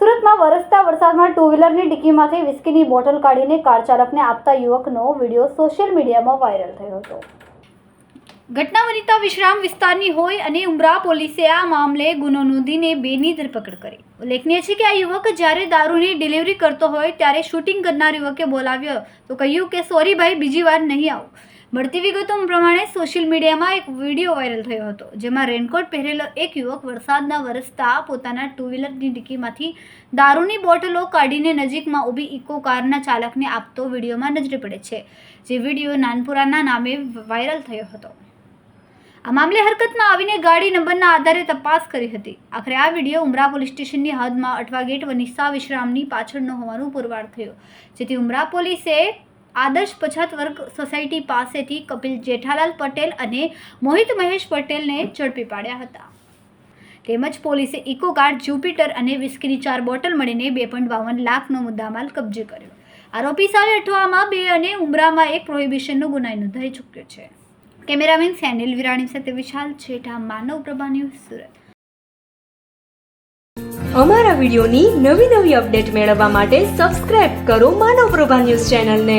સુરતમાં વરસતા વરસાદમાં ટુ વ્હીલરની ડિક્કીમાંથી વિસ્કીની બોટલ કાઢીને કાર ચાલકને આપતા યુવકનો વીડિયો સોશિયલ મીડિયામાં વાયરલ થયો હતો. ઘટના વનિતા વિશ્રામ વિસ્તારની હોય અને ઉમરા પોલીસે આ મામલે ગુનો નોંધીને બેની ધરપકડ કરી. ઉલ્લેખનીય છે કે આ યુવક જ્યારે દારૂની ડિલિવરી કરતો હોય ત્યારે શૂટિંગ કરનાર યુવકે બોલાવ્યો તો કહ્યું કે, સોરી ભાઈ, બીજી વાર નહીં આવું. મળતી વિગતો પ્રમાણે સોશિયલ મીડિયામાં એક વીડિયો વાયરલ થયો હતો, જેમાં રેનકોટ પહેરેલો એક યુવક વરસાદના વરસતા પોતાના ટુ વ્હીલરની ડિક્કીમાંથી દારૂની બોટલો કાઢીને નજીકમાં ઊભી ઇકો કારના ચાલકને આપતો વિડીયોમાં નજરે પડે છે, જે વીડિયો નાનપુરાના નામે વાયરલ થયો હતો. આ મામલે હરકતમાં આવીને ગાડી નંબરના આધારે તપાસ કરી હતી. આખરે આ વીડિયો ઉમરા પોલીસ સ્ટેશનની હદમાં અઠવા ગેટ વનિષ્ઠા વિશ્રામની પાછળનો હોવાનું પુરવાર થયો, જેથી ઉમરા પોલીસે આદર્શ પછાત વર્ગ સોસાયટી પાસેથી કપિલ જેઠાલાલ પટેલ અને મોહિત મહેશ પટેલને ઝડપી પાડ્યા હતા. તેમજ પોલીસે ઇકો ગાર્ડ જ્યુપિટર અને વિસ્કીની ચાર બોટલ મળીને બે પોઈન્ટ બાવન લાખનો મુદ્દામાલ કબજે કર્યો. આરોપી સામે અઠવામાં બે અને ઉમરામાં એક પ્રોહિબિશનનો ગુનાઈ નોંધાઈ ચૂક્યો છે. કેમેરામેન સેનિલ વિરાણી સાથે વિશાલ છેઠા માનવ પ્રભા ન્યૂઝ સુરત. અમારા વિડીયોની નવી નવી અપડેટ મેળવવા માટે સબસ્ક્રાઇબ કરો માનવ પ્રભા ન્યૂઝ ચેનલને.